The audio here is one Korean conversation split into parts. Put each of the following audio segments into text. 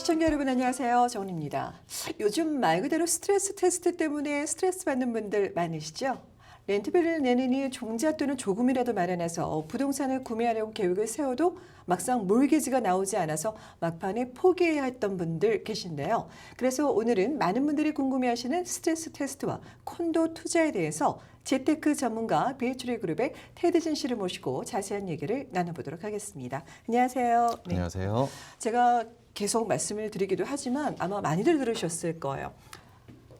시청자 여러분 안녕하세요. 정은입니다. 요즘 말 그대로 스트레스 테스트 때문에 스트레스 받는 분들 많으시죠? 렌트비를 내느니 또는 조금이라도 마련해서 부동산을 구매하려고 계획을 세워도 막상 몰개지가 나오지 않아서 막판에 포기해야 했던 분들 계신데요. 그래서 오늘은 많은 분들이 궁금해하시는 스트레스 테스트와 콘도 투자에 대해서 재테크 전문가 베이트리 그룹의 테드진 씨를 모시고 자세한 얘기를 나눠보도록 하겠습니다. 안녕하세요. 네. 안녕하세요. 제가 계속 말씀을 드리기도 하지만 아마 많이들 들으셨을 거예요.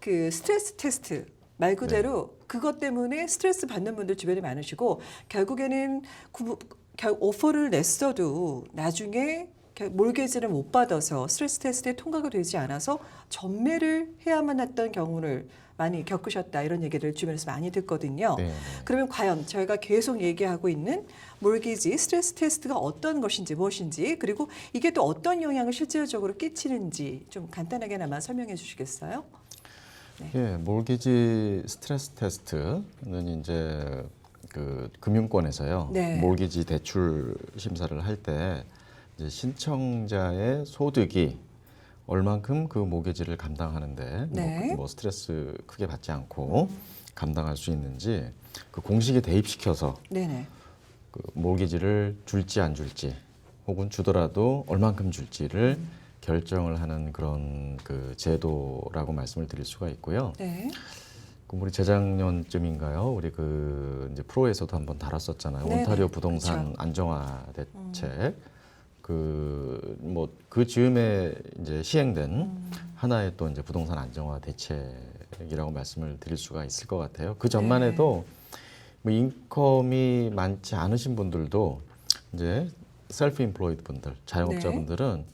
그 스트레스 테스트 말 그대로 그것 때문에 스트레스 받는 분들 주변에 많으시고 결국에는 구, 결, 오퍼를 냈어도 나중에 결- 몰개지를 못 받아서 스트레스 테스트에 통과가 되지 않아서 전매를 해야만 했던 경우를 많이 겪으셨다 이런 얘기를 주변에서 많이 듣거든요. 네, 네. 그러면 과연 저희가 계속 얘기하고 있는 몰기지 스트레스 테스트가 어떤 것인지 무엇인지 그리고 이게 또 어떤 영향을 실질적으로 끼치는지 좀 간단하게나마 설명해 주시겠어요? 예, 몰기지 스트레스 테스트는 이제 그 금융권에서요. 네. 몰기지 대출 심사를 할때 이제 신청자의 소득이 얼만큼 그 모기지를 감당하는데 네. 뭐, 그- 뭐 스트레스 크게 받지 않고 감당할 수 있는지 그 공식에 대입시켜서 네네. 그 모기지를 줄지 안 줄지 혹은 주더라도 얼만큼 줄지를 결정을 하는 그런 그 제도라고 말씀을 드릴 수가 있고요. 네. 그 우리 재작년쯤인가요? 우리 그 이제 프로에서도 한번 다뤘었잖아요. 네네, 온타리오 부동산 그렇죠. 음. 안정화 대책. 그 뭐 그 즈음에 이제 시행된 음. 하나의 또 이제 부동산 안정화 대책이라고 말씀을 드릴 수가 있을 것 같아요. 그 전만 네. 해도 뭐 인컴이 많지 않으신 분들도 이제 셀프 인플로이드 분들, 자영업자분들은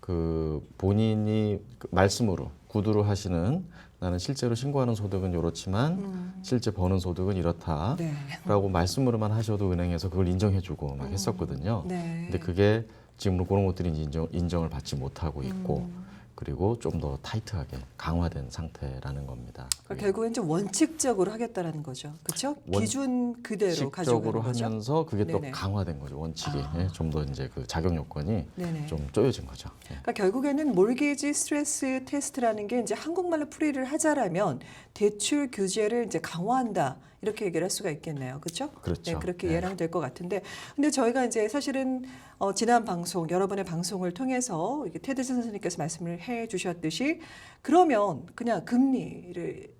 그 본인이 그 말씀으로 구두로 하시는 나는 실제로 신고하는 소득은 이렇지만 음. 실제 버는 소득은 이렇다라고 네. 말씀으로만 하셔도 은행에서 그걸 인정해주고 막 했었거든요. 네. 근데 그게 지금 그런 것들이 인정, 인정을 받지 못하고 있고 음. 그리고 좀 더 타이트하게 강화된 상태라는 겁니다. 그러니까 결국엔 좀 원칙적으로 하겠다라는 거죠. 그렇죠? 원- 기준 그대로 가져가는 거죠. 하면서 그게 또 네네. 강화된 거죠 원칙이 아. 예, 좀더 이제 그 작용 요건이 네네. 좀 쪼여진 거죠. 예. 그러니까 결국에는 몰게지 스트레스 테스트라는 게 이제 한국말로 풀이를 하자라면 대출 규제를 이제 강화한다 이렇게 얘기를 할 수가 있겠네요, 그렇죠? 그렇죠. 네, 그렇게 네. 이해하면 될것 같은데, 근데 저희가 이제 사실은 어, 지난 방송 여러 번의 방송을 통해서 이렇게 테드슨 선생님께서 말씀을 해 주셨듯이 그러면 그냥 금리를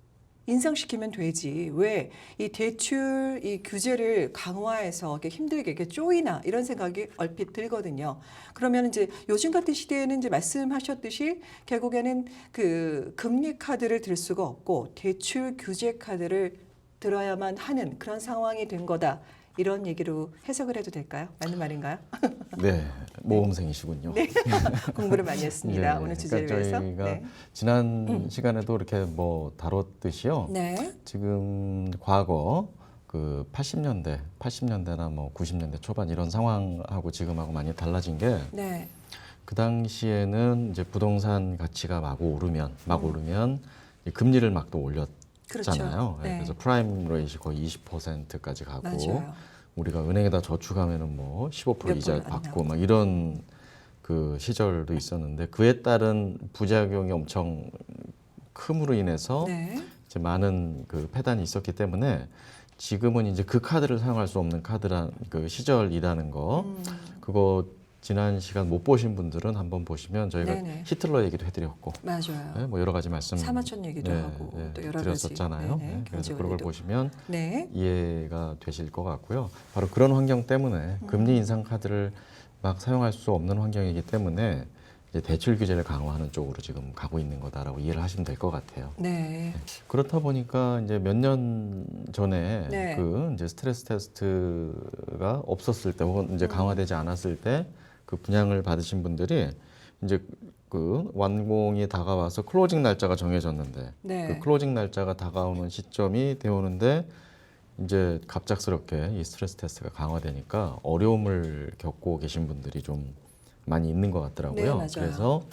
인상시키면 되지 왜 이 대출 이 규제를 강화해서 이렇게 힘들게 이렇게 쪼이나 이런 생각이 얼핏 들거든요. 그러면 이제 요즘 같은 시대에는 이제 말씀하셨듯이 결국에는 그 금리 카드를 들 수가 없고 대출 규제 카드를 들어야만 하는 그런 상황이 된 거다. 이런 얘기로 해석을 해도 될까요? 맞는 말인가요? 네, 모험생이시군요. 네. 공부를 많이 했습니다. 예, 오늘 그러니까 주제를 위해서. 저희가 네. 지난 시간에도 이렇게 뭐 다뤘듯이요. 네. 지금 과거 그 80년대, 80년대나 뭐 90년대 초반 이런 상황하고 지금하고 많이 달라진 게그 네. 당시에는 이제 부동산 가치가 막 오르면 막 오르면 이 금리를 막 또 올렸 잖아요. 음. 그렇죠. 예, 네. 그래서 프라임 레이시 거의 20%까지 가고 맞아요. 우리가 은행에다 저축하면은 뭐 15%몇 이자 받고 막 이런 그 시절도 있었는데 그에 따른 부작용이 엄청 큼으로 인해서 네. 이제 많은 그 폐단이 있었기 때문에 지금은 이제 그 카드를 사용할 수 없는 카드란 그 시절이라는 거 음. 그거 지난 시간 못 보신 분들은 한번 보시면 저희가 네네. 히틀러 얘기도 해드렸고 맞아요. 네, 뭐 여러 가지 말씀 사마천 얘기도 네, 하고 네, 또 여러 드렸었잖아요. 가지. 네네, 네, 그래서 그런 걸 원리도. 보시면 네. 이해가 되실 것 같고요. 바로 그런 환경 때문에 음. 금리 인상 카드를 막 사용할 수 없는 환경이기 때문에 이제 대출 규제를 강화하는 쪽으로 지금 가고 있는 거다라고 이해를 하시면 될 것 같아요. 네. 그렇다 보니까 이제 몇 년 전에 네. 그 이제 스트레스 테스트가 없었을 때 혹은 이제 음. 강화되지 않았을 때 그 분양을 받으신 분들이 이제 그 완공이 다가와서 클로징 날짜가 정해졌는데 네. 그 클로징 날짜가 다가오는 시점이 되오는데 이제 갑작스럽게 이 스트레스 테스트가 강화되니까 어려움을 겪고 계신 분들이 좀 많이 있는 것 같더라고요. 네. 그래서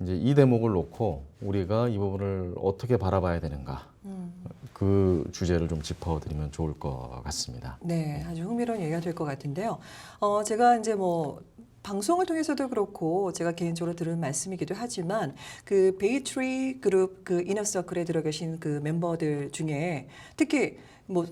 이제 이 대목을 놓고 우리가 이 부분을 어떻게 바라봐야 되는가 음. 그 주제를 좀 짚어드리면 좋을 것 같습니다. 네, 아주 흥미로운 얘기가 될 것 같은데요. 어, 제가 이제 뭐 방송을 통해서도 그렇고 제가 개인적으로 들은 말씀이기도 하지만 그 베이트리 그룹 그 이너서클에 들어 계신 그 멤버들 중에 특히 뭐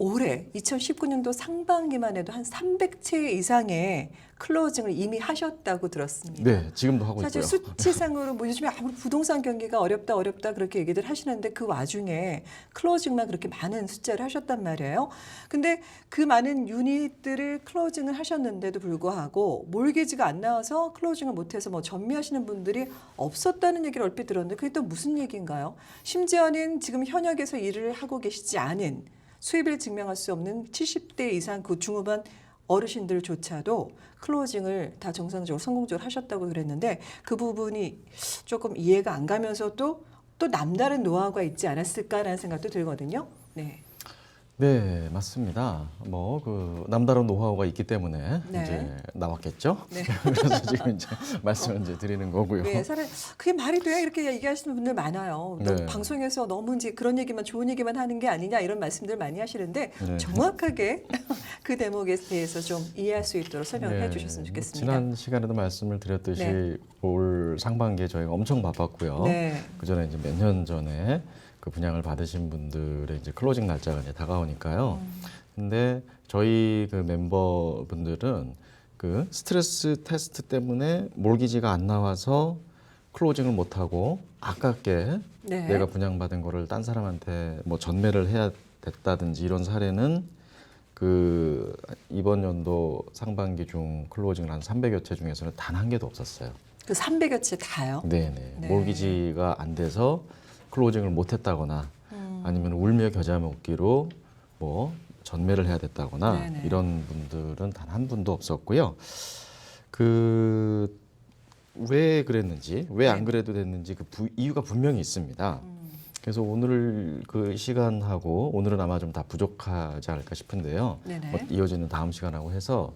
올해 2019년도 상반기만 해도 한 300채 이상의 클로징을 이미 하셨다고 들었습니다. 네, 지금도 하고 사실 있고요. 수치상으로 뭐 요즘에 아무리 부동산 경기가 어렵다 어렵다 그렇게 얘기들 하시는데 그 와중에 클로징만 그렇게 많은 숫자를 하셨단 말이에요. 근데 그 많은 유닛들을 클로징을 하셨는데도 불구하고 몰개지가 안 나와서 클로징을 못해서 뭐 전미하시는 분들이 없었다는 얘기를 얼핏 들었는데 그게 또 무슨 얘기인가요? 심지어는 지금 현역에서 일을 하고 계시지 않은 수입을 증명할 수 없는 70대 이상 그 중후반 어르신들조차도 클로징을 다 정상적으로 성공적으로 하셨다고 그랬는데 그 부분이 조금 이해가 안 가면서도 또 남다른 노하우가 있지 않았을까라는 생각도 들거든요. 네. 네, 맞습니다. 뭐 그 남다른 노하우가 있기 때문에 네. 이제 나왔겠죠. 네. 그래서 지금 이제 말씀을 이제 드리는 거고요. 네, 사실 그게 말이 돼 이렇게 얘기하시는 분들 많아요. 또 네. 방송에서 너무 이제 그런 얘기만 좋은 얘기만 하는 게 아니냐 이런 말씀들 많이 하시는데 네. 정확하게 그 대목에 대해서 좀 이해할 수 있도록 설명을 네, 해주셨으면 좋겠습니다. 지난 시간에도 말씀을 드렸듯이 네. 올 상반기에 저희가 엄청 바빴고요. 네. 그 전에 이제 몇 년 전에 그 분양을 받으신 분들의 이제 클로징 날짜가 이제 다가오니까요. 음. 근데 저희 그 멤버분들은 그 스트레스 테스트 때문에 몰기지가 안 나와서 클로징을 못 하고 아깝게 네. 내가 분양받은 거를 딴 사람한테 뭐 전매를 해야 됐다든지 이런 사례는 그 이번 연도 상반기 중 클로징을 한 300여 채 중에서는 단 한 개도 없었어요. 그 300여 채 다요. 네네. 네. 몰기지가 안 돼서 클로징을 못 했다거나 음. 아니면 울며 겨자 먹기로 뭐 전매를 해야 됐다거나 네네. 이런 분들은 단 한 분도 없었고요. 그 왜 그랬는지 왜안 네. 그래도 됐는지 그 부- 이유가 분명히 있습니다. 음. 그래서 오늘 그 시간하고 오늘은 아마 좀 다 부족하지 않을까 싶은데요. 네네. 뭐 이어지는 다음 시간하고 해서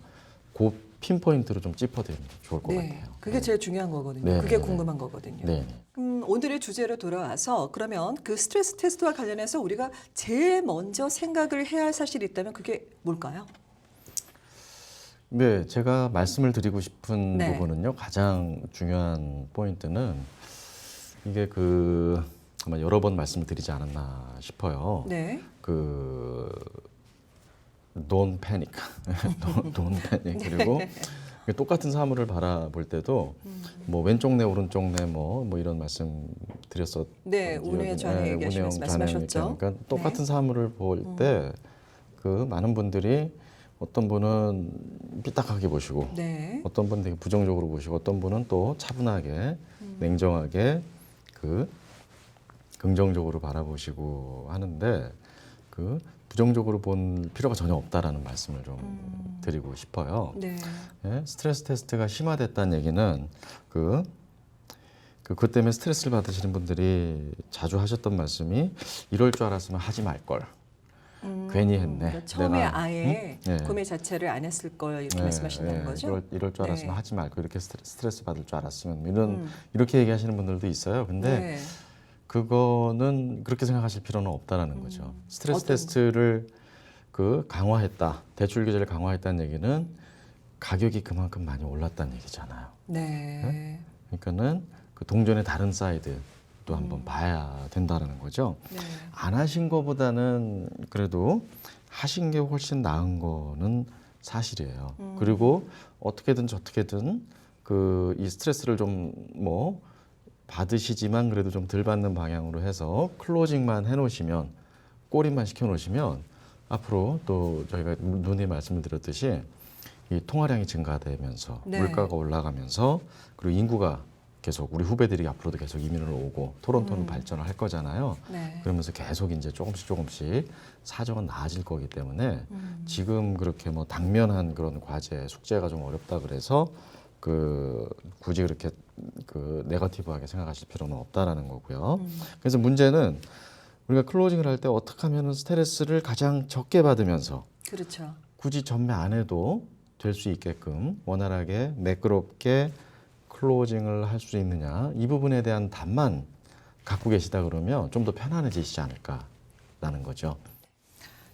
그 핀포인트로 좀 짚어드리면 좋을 것 네, 같아요. 그게 제일 중요한 거거든요. 네, 그게 네, 네. 궁금한 거거든요. 네. 음, 오늘의 주제로 돌아와서 그러면 그 스트레스 테스트와 관련해서 우리가 제일 먼저 생각을 해야 할 사실이 있다면 그게 뭘까요? 네, 제가 말씀을 드리고 싶은 네. 부분은요. 가장 중요한 포인트는 이게 그 아마 여러 번 말씀을 드리지 않았나 싶어요. 네. 그 don't panic, don't, don't panic 그리고 똑같은 사물을 바라볼 때도 뭐 왼쪽 내 오른쪽 내뭐뭐 이런 말씀 드렸었. 네, 운의 좌뇌 얘기하시면서 말씀하셨죠. 그러니까 똑같은 사물을 볼 때그 많은 분들이 어떤 분은 삐딱하게 보시고 네. 어떤 분은 되게 부정적으로 보시고 어떤 분은 또 차분하게 냉정하게 그 긍정적으로 바라보시고 하는데 그 부정적으로 본 필요가 전혀 없다라는 말씀을 좀 드리고 싶어요. 네. 예, 스트레스 테스트가 심화됐다는 얘기는 그, 그, 그 때문에 스트레스를 받으시는 분들이 자주 하셨던 말씀이 이럴 줄 알았으면 하지 말 걸. 음, 괜히 했네. 그러니까 처음에 내가, 아예 응? 네. 구매 자체를 안 했을 걸 이렇게 네, 말씀하신다는 네, 거죠? 이럴, 이럴 줄 알았으면 네. 하지 말고 이렇게 스트레스, 스트레스 받을 줄 알았으면 이런 음. 이렇게 얘기하시는 분들도 있어요. 근데 네. 그거는 그렇게 생각하실 필요는 없다라는 거죠. 스트레스 음. 어떤 테스트를 그 강화했다, 대출 규제를 강화했다는 얘기는 가격이 그만큼 많이 올랐다는 얘기잖아요. 네. 그러니까는 그 동전의 다른 사이드도 한번 봐야 된다라는 거죠. 네. 안 하신 거보다는 그래도 하신 게 훨씬 나은 거는 사실이에요. 음. 그리고 어떻게든 저떻게든 그 이 스트레스를 좀 뭐 받으시지만 그래도 좀 덜 받는 방향으로 해서 클로징만 해놓으시면 꼬리만 시켜놓으시면 앞으로 또 저희가 눈에 말씀을 드렸듯이 이 통화량이 증가되면서 네. 물가가 올라가면서 그리고 인구가 계속 우리 후배들이 앞으로도 계속 이민을 오고 토론토는 음. 발전을 할 거잖아요. 네. 그러면서 계속 이제 조금씩 조금씩 사정은 나아질 거기 때문에 음. 지금 그렇게 뭐 당면한 그런 과제 숙제가 좀 어렵다 그래서 그 굳이 그렇게 그 네거티브하게 생각하실 필요는 없다라는 거고요. 음. 그래서 문제는 우리가 클로징을 할 때 어떻게 하면 스트레스를 가장 적게 받으면서 그렇죠. 굳이 전매 안 해도 될 수 있게끔 원활하게 매끄럽게 클로징을 할 수 있느냐 이 부분에 대한 답만 갖고 계시다 그러면 좀 더 편안해지시지 않을까라는 거죠.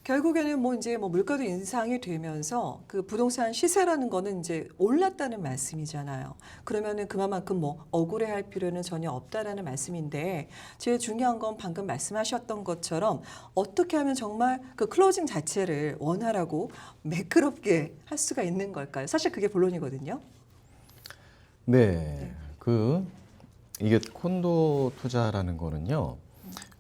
결국에는 뭐 이제 뭐 물가도 인상이 되면서 그 부동산 시세라는 거는 이제 올랐다는 말씀이잖아요. 그러면은 그만큼 뭐 억울해할 필요는 전혀 없다라는 말씀인데 제일 중요한 건 방금 말씀하셨던 것처럼 어떻게 하면 정말 그 클로징 자체를 원활하고 매끄럽게 할 수가 있는 걸까요? 사실 그게 본론이거든요. 네. 그 이게 콘도 투자라는 거는요.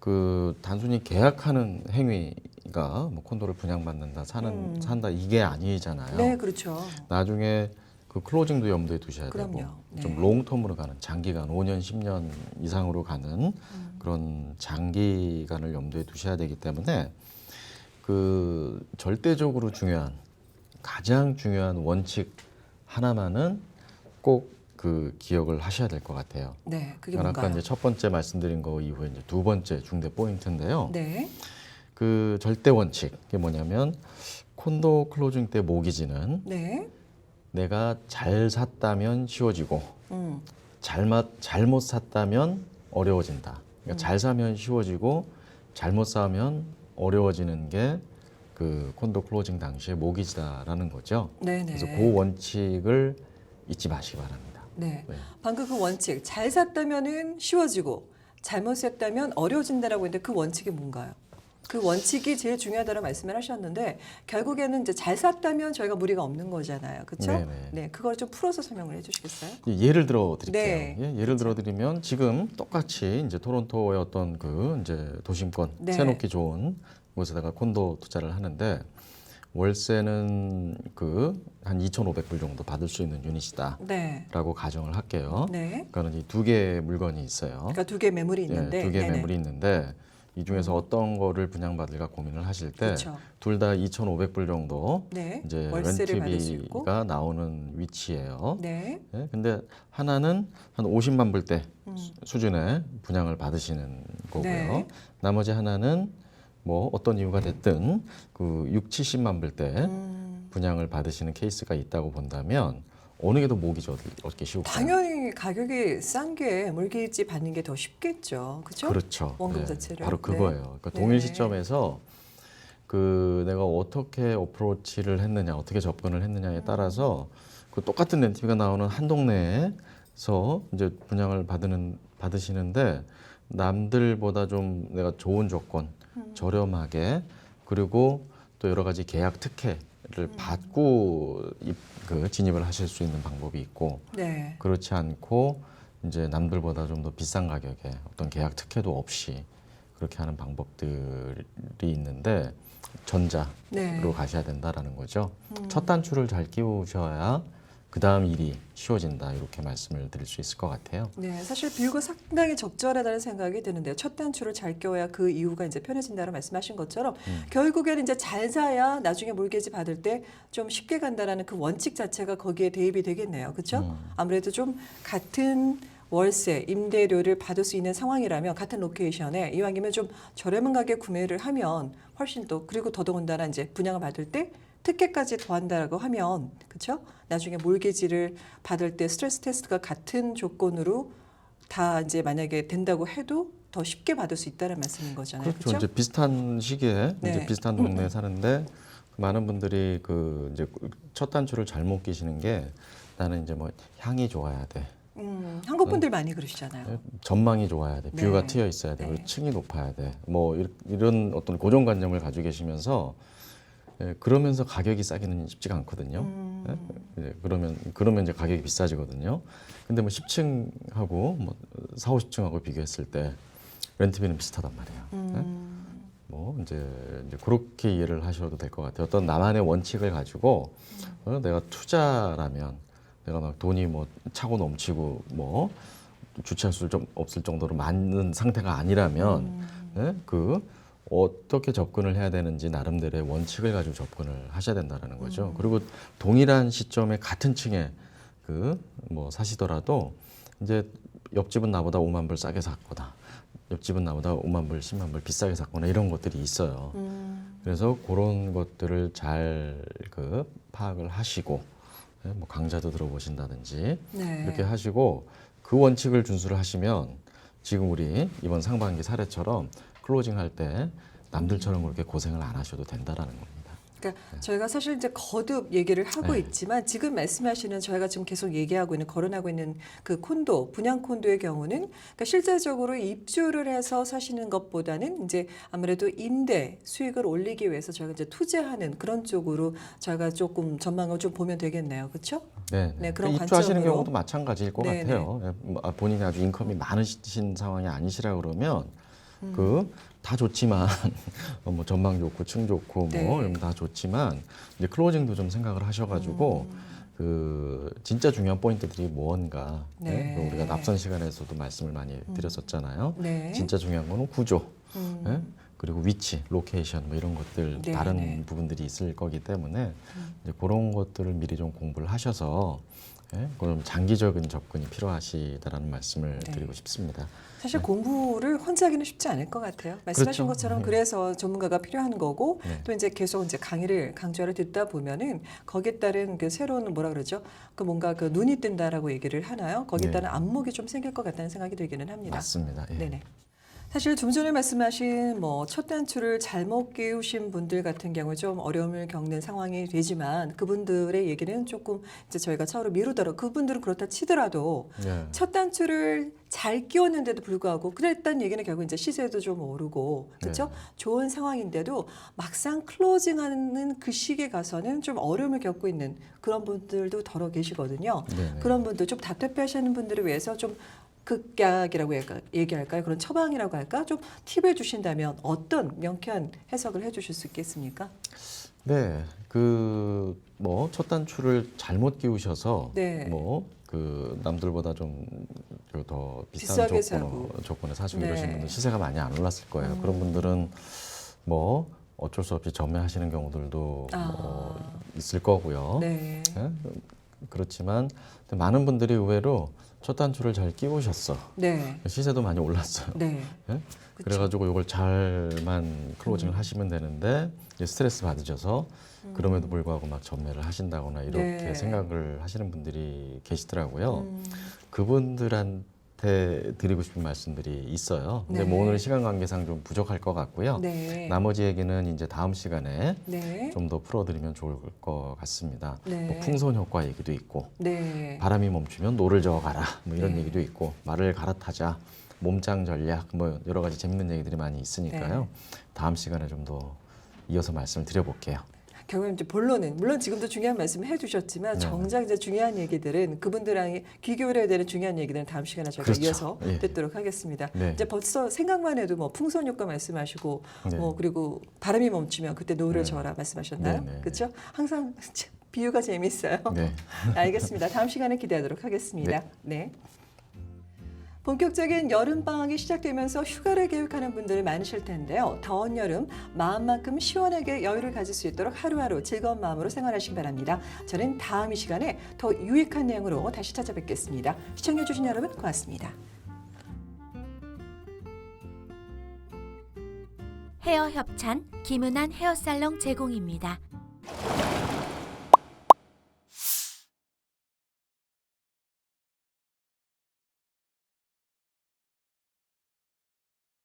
그 단순히 계약하는 행위가 뭐 콘도를 분양받는다 사는 음. 산다 이게 아니잖아요. 네, 그렇죠. 나중에 그 클로징도 염두에 두셔야 그럼요. 되고 네. 좀 롱텀으로 가는 장기간 5년 10년 이상으로 가는 음. 그런 장기간을 염두에 두셔야 되기 때문에 그 절대적으로 중요한 가장 중요한 원칙 하나만은 꼭 그 기억을 하셔야 될 것 같아요. 네, 그게 그러니까 아까 뭔가요? 이제 첫 번째 말씀드린 거 이후에 이제 두 번째 중대 포인트인데요. 네, 그 절대 원칙 이게 뭐냐면 콘도 클로징 때 모기지는 네, 내가 잘 샀다면 쉬워지고 음, 잘못 잘못 샀다면 어려워진다. 그러니까 잘 사면 쉬워지고 잘못 사면 어려워지는 게 그 콘도 클로징 당시의 모기지다라는 거죠. 네, 네. 그래서 그 원칙을 잊지 마시기 바랍니다. 네. 네. 방금 그 원칙 잘 샀다면은 쉬워지고 잘못 샀다면 어려워진다라고 했는데 그 원칙이 뭔가요? 그 원칙이 제일 중요하다고 말씀을 하셨는데 결국에는 이제 잘 샀다면 저희가 무리가 없는 거잖아요, 그렇죠? 네, 그걸 좀 풀어서 설명을 해 주시겠어요? 예, 예를 들어 드릴게요. 네. 예, 예를 들어 드리면 지금 똑같이 이제 토론토의 어떤 그 이제 도심권 네. 세놓기 좋은 곳에다가 콘도 투자를 하는데 월세는 그 한 2,500불 정도 받을 수 있는 유닛이다라고 네, 가정을 할게요. 네. 그러니까 이두 개의 물건이 있어요. 그러니까 두개 매물이 있는데 예, 두 개의 네네. 음. 매물이 있는데 이 중에서 어떤 거를 분양받을까 고민을 하실 때 그렇죠. 둘다 2,500불 정도 네, 이제 월세를 받을 수 있고, 렌트비가 나오는 위치예요. 네, 예, 근데 하나는 한 50만 불대 음. 수준의 분양을 받으시는 거고요. 네. 나머지 하나는 뭐 어떤 이유가 됐든 그 6, 70만 불대 음, 분양을 받으시는 케이스가 있다고 본다면 어느 게더 얻- 얻기 쉬울까요? 당연히 가격이 싼 게 물기지 받는 게 더 쉽겠죠, 그렇죠? 그렇죠. 원금 자체를. 바로 네. 그거예요. 그러니까 네. 동일 시점에서 그 내가 어떻게 어프로치를 했느냐, 어떻게 접근을 했느냐에 따라서 그 똑같은 렌트비가 나오는 한 동네에서 이제 분양을 받는 받으시는데 남들보다 좀 내가 좋은 조건, 음. 저렴하게 그리고 또 여러 가지 계약 특혜를 음. 받고 입, 그 진입을 하실 수 있는 방법이 있고 네, 그렇지 않고 이제 남들보다 좀 더 비싼 가격에 어떤 계약 특혜도 없이 그렇게 하는 방법들이 있는데 전자로 네. 가셔야 된다라는 거죠. 음. 첫 단추를 잘 끼우셔야 그 다음 일이 쉬워진다 이렇게 말씀을 드릴 수 있을 것 같아요. 네, 사실 비유가 상당히 적절하다는 생각이 드는데요. 첫 단추를 잘 껴야 그 이유가 이제 편해진다고 말씀하신 것처럼 음. 결국에는 이제 잘 사야 나중에 몰개지 받을 때 좀 쉽게 간다라는 그 원칙 자체가 거기에 대입이 되겠네요. 그렇죠? 음. 아무래도 좀 같은 월세, 임대료를 받을 수 있는 상황이라면 같은 로케이션에 이왕이면 좀 저렴한 가격에 구매를 하면 훨씬 또 그리고 더더군다나 이제 분양을 받을 때 특혜까지 더한다라고 하면 그렇죠? 나중에 몰개지를 받을 때 스트레스 테스트가 같은 조건으로 다 이제 만약에 된다고 해도 더 쉽게 받을 수 있다는 말씀인 거잖아요. 그렇죠. 그렇죠? 이제 비슷한 시기에 네. 이제 비슷한 동네에 사는데 많은 분들이 그 이제 첫 단추를 잘못 끼시는 게 나는 이제 뭐 향이 좋아야 돼. 음, 한국 분들 많이 그러시잖아요. 전망이 좋아야 돼. 네. 뷰가 트여 있어야 돼. 네. 층이 높아야 돼. 뭐 이런 어떤 고정관념을 가지고 계시면서 예, 그러면서 가격이 싸기는 쉽지가 않거든요. 음, 예, 그러면 그러면 이제 가격이 비싸지거든요. 근데 뭐 10층하고 뭐 4, 50층하고 비교했을 때 렌트비는 비슷하단 말이에요. 예? 음, 뭐 이제, 이제 그렇게 이해를 하셔도 될 것 같아요. 어떤 나만의 원칙을 가지고 어, 내가 투자라면 내가 막 돈이 뭐 차고 넘치고 뭐 주체할 수 좀 없을 정도로 많은 상태가 아니라면 음. 예? 그 어떻게 접근을 해야 되는지 나름대로의 원칙을 가지고 접근을 하셔야 된다는 거죠. 음. 그리고 동일한 시점에 같은 층에 그 뭐 사시더라도 이제 옆집은 나보다 5만 불 싸게 샀거나 옆집은 나보다 5만 불, 10만 불 비싸게 샀거나 이런 것들이 있어요. 음, 그래서 그런 것들을 잘 그 파악을 하시고 예, 뭐 강좌도 들어보신다든지 네. 이렇게 하시고 그 원칙을 준수를 하시면 지금 우리 이번 상반기 사례처럼 클로징 할 때 남들처럼 그렇게 고생을 안 하셔도 된다라는 겁니다. 그러니까 저희가 사실 이제 거듭 얘기를 하고 네. 있지만 지금 말씀하시는 저희가 지금 계속 얘기하고 있는 거론하고 있는 그 콘도 분양 콘도의 경우는 그러니까 실제적으로 입주를 해서 사시는 것보다는 이제 아무래도 임대 수익을 올리기 위해서 저희가 이제 투자하는 그런 쪽으로 저희가 조금 전망을 좀 보면 되겠네요, 그렇죠? 네, 네, 그런 입주하시는 관점으로. 경우도 마찬가지일 것 네, 같아요. 예, 뭐, 아, 본인이 아주 인컴이 많으신 상황이 아니시라 그러면 음. 그 다 좋지만 어, 뭐 전망 좋고 층 좋고 뭐 네. 이런 다 좋지만 이제 클로징도 좀 생각을 하셔가지고 음. 그 진짜 중요한 포인트들이 뭔가 네. 예, 그 우리가 납선 시간에서도 말씀을 많이 드렸었잖아요. 네. 진짜 중요한 거는 구조, 음. 예? 그리고 위치, 로케이션 뭐 이런 것들 네, 다른 네. 부분들이 있을 거기 때문에 음. 이제 그런 것들을 미리 좀 공부를 하셔서 예? 그럼 장기적인 접근이 필요하시다라는 말씀을 네. 드리고 싶습니다. 사실 공부를 혼자 하기는 쉽지 않을 것 같아요. 말씀하신 그렇죠. 것처럼 네. 그래서 전문가가 필요한 거고 네. 또 이제 계속 이제 강의를 강좌를 듣다 보면은 거기에 따른 그 새로운 뭐라 그러죠? 그 뭔가 그 눈이 뜬다라고 얘기를 하나요? 거기에 네. 따른 안목이 좀 생길 것 같다는 생각이 들기는 합니다. 맞습니다. 예. 네네. 사실 좀 전에 말씀하신 뭐 첫 단추를 잘못 끼우신 분들 같은 경우 좀 어려움을 겪는 상황이 되지만 그분들의 얘기는 조금 이제 저희가 차후로 미루더라도 그분들은 그렇다 치더라도 예. 첫 단추를 잘 끼웠는데도 불구하고 그랬다는 얘기는 결국 이제 시세도 좀 오르고 그렇죠 네. 좋은 상황인데도 막상 클로징하는 그 시기에 가서는 좀 어려움을 겪고 있는 그런 분들도 더러 계시거든요. 네네. 그런 분들 좀 답답해하시는 분들을 위해서 좀 극약이라고 얘기할까요? 그런 처방이라고 할까? 좀 팁을 주신다면 어떤 명쾌한 해석을 해주실 수 있겠습니까? 네, 그 뭐 첫 단추를 잘못 끼우셔서 네. 뭐그 남들보다 좀더 비싼 조건, 사고. 조건에 사시고 네. 이러신 분들 시세가 많이 안 올랐을 거예요. 음. 그런 분들은 뭐 어쩔 수 없이 전매하시는 경우들도 아. 뭐 있을 거고요. 네. 예? 그렇지만 많은 분들이 의외로 첫 단추를 잘 끼우셨어. 네. 시세도 많이 올랐어요. 네. 예? 그쵸. 그래가지고 이걸 잘만 클로징을 음. 하시면 되는데 스트레스 받으셔서 그럼에도 불구하고 막 전매를 하신다거나 이렇게 네. 생각을 하시는 분들이 계시더라고요. 음. 그분들한 테 드리고 싶은 말씀들이 있어요. 근데 네. 뭐 오늘 시간 관계상 좀 부족할 것 같고요. 네. 나머지 얘기는 이제 다음 시간에 네. 좀 더 풀어드리면 좋을 것 같습니다. 네. 뭐 풍선 효과 얘기도 있고 네. 바람이 멈추면 노를 저어가라 뭐 이런 네. 얘기도 있고 말을 갈아타자 몸짱 전략 뭐 여러 가지 재밌는 얘기들이 많이 있으니까요. 네. 다음 시간에 좀 더 이어서 말씀을 드려볼게요. 결국엔 이제 본론은 물론 지금도 중요한 말씀을 해주셨지만 네. 정작 이제 중요한 얘기들은 그분들랑 귀 기울여야 되는 중요한 얘기들은 다음 시간에 저희가 그렇죠. 이어서 예. 듣도록 하겠습니다. 네. 이제 벌써 생각만 해도 뭐 풍선 효과 말씀하시고 네. 뭐 그리고 바람이 멈추면 그때 노를 네. 저어라 말씀하셨나요? 그렇죠? 항상 비유가 재밌어요. 네. 알겠습니다. 다음 시간에 기대하도록 하겠습니다. 네. 본격적인 여름 방학이 시작되면서 휴가를 계획하는 분들 많으실 텐데요. 더운 여름 마음만큼 시원하게 여유를 가질 수 있도록 하루하루 즐거운 마음으로 생활하시기 바랍니다. 저는 다음 이 시간에 더 유익한 내용으로 다시 찾아뵙겠습니다. 시청해주신 여러분 고맙습니다. 헤어 협찬 김은한 헤어살롱 제공입니다.